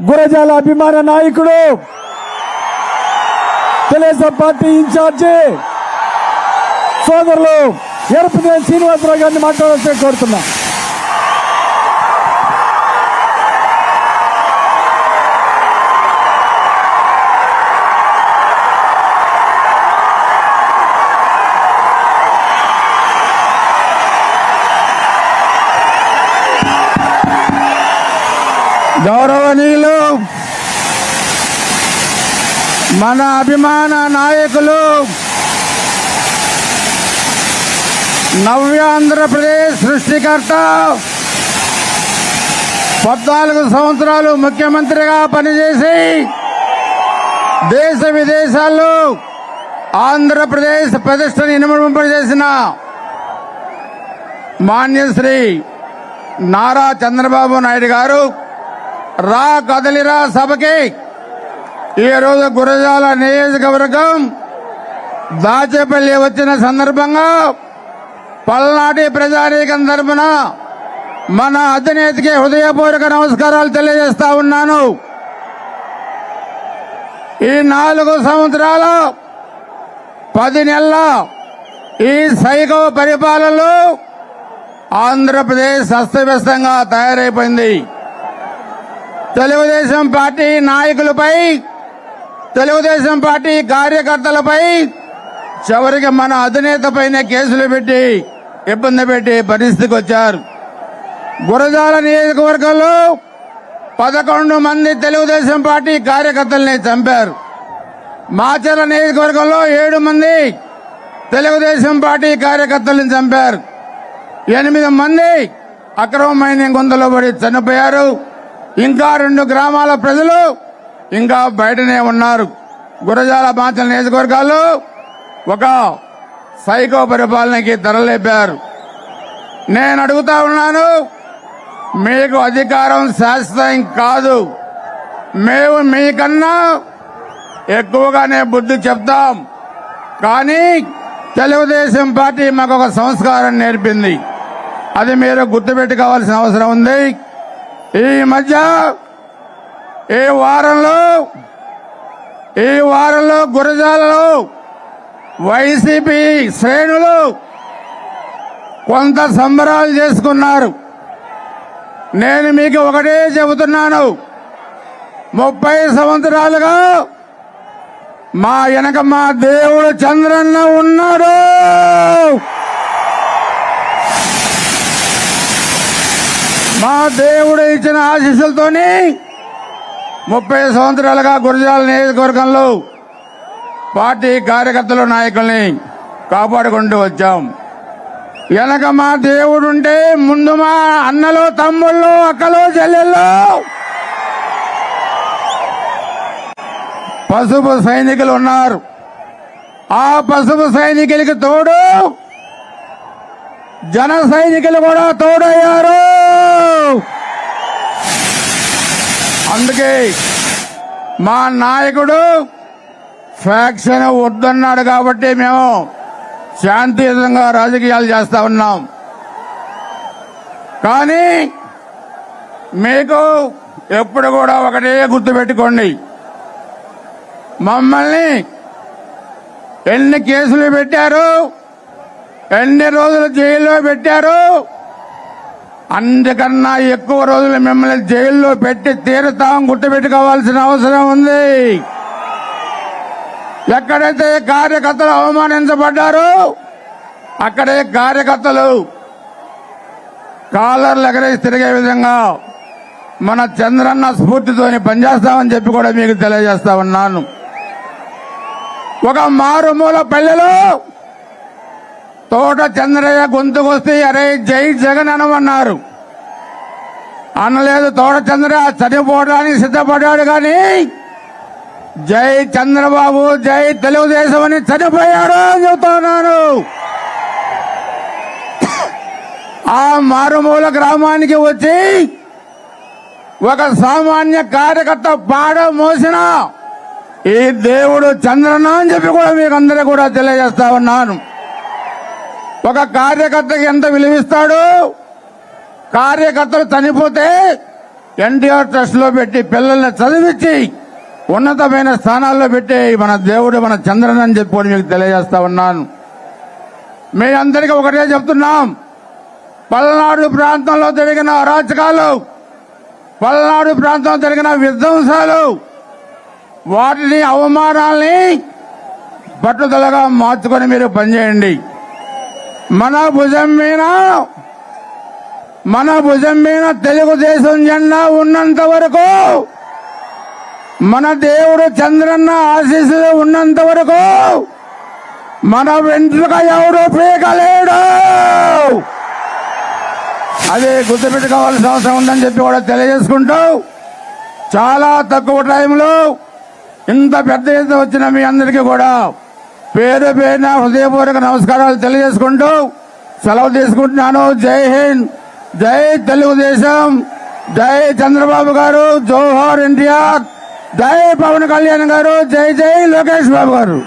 గురజాల అభిమాన నాయకుడు. Telugu Desam party in charge. సోదరులు ఎరుపుదేవి శ్రీనివాసరావు గారిని మాట్లాడాల్సి కోరుతున్నాను గౌరవనీయులు మన అభిమాన నాయకులు నవ్యాంధ్రప్రదేశ్ సృష్టికర్త పద్నాలుగు సంవత్సరాలు ముఖ్యమంత్రిగా పనిచేసి దేశ విదేశాల్లో ఆంధ్రప్రదేశ్ ప్రతిష్టను ఇనుమడింపజేసిన మాన్యశ్రీ నారా చంద్రబాబు నాయుడు గారు రా కదలిరా సభకి. ఈ రోజు గురజాల నియోజకవర్గం దాచేపల్లి వచ్చిన సందర్భంగా పల్నాటి ప్రజానీకం తరఫున మన అధినేతకి హృదయపూర్వక నమస్కారాలు తెలియజేస్తా ఉన్నాను. ఈ నాలుగు సంవత్సరాల పది నెలల ఈ సైకో పరిపాలనలో ఆంధ్రప్రదేశ్ అస్తవ్యస్తంగా తయారైపోయింది. తెలుగుదేశం పార్టీ నాయకులపై తెలుగుదేశం పార్టీ కార్యకర్తలపై చివరికి మన అధినేతపైనే కేసులు పెట్టి ఇబ్బంది పెట్టి పరిస్థితికి వచ్చారు. గురజాల నియోజకవర్గంలో పదకొండు మంది తెలుగుదేశం పార్టీ కార్యకర్తల్ని చంపారు. మాచర్ల నియోజకవర్గంలో ఏడు మంది తెలుగుదేశం పార్టీ కార్యకర్తలను చంపారు. ఎనిమిది మంది అక్రమమైన గుంతలో పడి చనిపోయారు. ఇంకా రెండు గ్రామాల ప్రజలు ఇంకా బయటనే ఉన్నారు. గురజాల మాచల నియోజకవర్గాల్లో ఒక సైకో పరిపాలనకి తెరలేపారు నేను అడుగుతా ఉన్నాను మీకు అధికారం శాశ్వతం కాదు. మేము మీకన్నా ఎక్కువగానే బుద్ధి చెప్తాం. కానీ తెలుగుదేశం పార్టీ మాకు ఒక సంస్కారం నేర్పింది. అది మీరు గుర్తుపెట్టుకోవాల్సిన అవసరం ఉంది. ఈ మధ్య ఈ వారంలో ఈ వారంలో గురజాలలో వైసీపీ శ్రేణులు కొంత సంబరాలు చేసుకున్నారు. నేను మీకు ఒకటే చెబుతున్నాను. ముప్పై సంవత్సరాలుగా మా వెనక మా దేవుడు చంద్రన్న ఉన్నాడు. మా దేవుడు ఇచ్చిన ఆశీస్సులతోని ముప్పై సంవత్సరాలుగా గురజాల నియోజకవర్గంలో పార్టీ కార్యకర్తలు నాయకుల్ని కాపాడుకుంటూ వచ్చాం. వెనక మా దేవుడు ఉంటే ముందు మా అన్నలు తమ్ముళ్ళు అక్కలు చెల్లెళ్ళు పసుపు సైనికులు ఉన్నారు. ఆ పసుపు సైనికులకి తోడు జన సైనికులు కూడా తోడయ్యారు. అందుకే మా నాయకుడు ఫ్యాక్షన్ వద్దన్నాడు కాబట్టి మేము శాంతియుతంగా రాజకీయాలు చేస్తా ఉన్నాం. కానీ మీకు ఎప్పుడు కూడా ఒకటే గుర్తుపెట్టుకోండి. మమ్మల్ని ఎన్ని కేసులు పెట్టారు? ఎన్ని రోజులు జైల్లో పెట్టారు? అందుకన్నా ఎక్కువ రోజులు మిమ్మల్ని జైల్లో పెట్టి తీరుతాం గుర్తుపెట్టుకోవాల్సిన అవసరం ఉంది. ఎక్కడైతే కార్యకర్తలు అవమానించబడ్డారో అక్కడే కార్యకర్తలు కాలర్లు ఎగరేసి తిరిగే విధంగా మన చంద్రన్న స్ఫూర్తితోని పనిచేస్తామని చెప్పి కూడా మీకు తెలియజేస్తా ఉన్నాను. ఒక మారుమూల పల్లెలో తోట చంద్రయ్య గొంతుకొస్తే అరే జై జగన్ అనమన్నారు. అనలేదు తోట చంద్రయ్య చనిపోవడానికి సిద్ధపడ్డాడు కానీ జై చంద్రబాబు జై తెలుగుదేశం అని చనిపోయాడు అని చెబుతున్నాను. ఆ మారుమూల గ్రామానికి వచ్చి ఒక సామాన్య కార్యకర్త పాడ మోసిన ఈ దేవుడు చంద్రన అని చెప్పి కూడా మీకు అందరూ కూడా తెలియజేస్తా ఉన్నాను. ఒక కార్యకర్తకి ఎంత విలువిస్తాడు? కార్యకర్తలు చనిపోతే ఎన్టీఆర్ ట్రస్ట్లో పెట్టి పిల్లల్ని చదివించి ఉన్నతమైన స్థానాల్లో పెట్టి మన దేవుడు మన చంద్రన్ అని చెప్పుకొని మీకు తెలియజేస్తా ఉన్నాను. మీ అందరికీ ఒకటే చెప్తున్నాం. పల్నాడు ప్రాంతంలో జరిగిన అరాచకాలు పల్నాడు ప్రాంతంలో జరిగిన విధ్వంసాలు వాటిని అవమానాల్ని పట్టుదలగా మార్చుకొని మీరు పనిచేయండి. మన భుజం మీద మన భుజం మీద తెలుగుదేశం జెండా ఉన్నంత వరకు మన దేవుడు చంద్రన్న ఆశీస్సులు ఉన్నంత వరకు మన వెంట్రుక ఎవడు పీకలేడు. అదే గుర్తుపెట్టుకోవాల్సిన అవసరం ఉందని చెప్పి కూడా తెలియజేసుకుంటూ చాలా తక్కువ టైంలో ఇంత పెద్ద ఎత్తున వచ్చిన మీ అందరికీ కూడా పేరు పేరున హృదయపూర్వక నమస్కారాలు తెలియజేసుకుంటూ సెలవు తీసుకుంటున్నాను. జై హింద్. జై తెలుగుదేశం. జై చంద్రబాబు గారు. జోహార్ ఇండియా జై పవన్ కళ్యాణ్ గారు. జై జై లోకేష్ బాబు గారు.